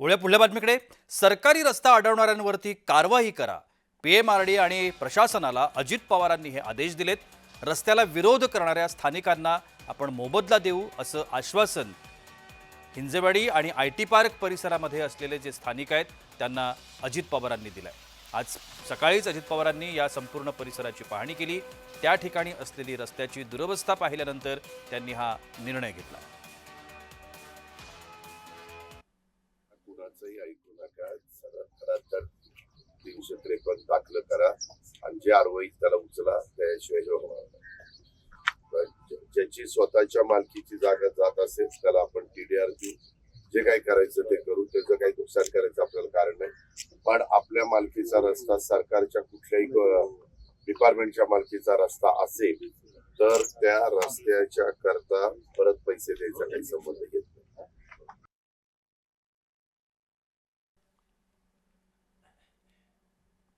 वळूया पुढल्या बातमीकडे. सरकारी रस्ता अडवणाऱ्यांवरती कारवाई करा. पीएमआरडी आणि प्रशासनाला अजित पवारांनी हे आदेश दिलेत. रस्त्याला विरोध करणाऱ्या स्थानिकांना आपण मोबदला देऊ असं आश्वासन हिंजेवाडी आणि आय टी पार्क परिसरामध्ये असलेले जे स्थानिक आहेत त्यांना अजित पवारांनी दिलंय. आज सकाळीच अजित पवारांनी या संपूर्ण परिसराची पाहणी केली. त्या ठिकाणी असलेली रस्त्याची दुरवस्था पाहिल्यानंतर त्यांनी हा निर्णय घेतला. कुणाचंही ऐकू नका. सरळ तर तीनशे त्रेपन्न दाखल करा आणि जे आरवाई त्याला उचला त्याशिवाय हे होणार नाही. ज्याची स्वतःच्या मालकीची जागा जात असेल त्याला आपण टीडीआर देऊ. जे काही करायचं ते करू. त्याचं काही नुकसान करायचं आपल्याला कारण नाही. पण आपल्या मालकीचा रस्ता सरकारच्या कुठल्याही डिपार्टमेंटच्या मालकीचा रस्ता असेल तर त्या रस्त्याच्या करता परत पैसे द्यायचा काही संबंध येत नाही.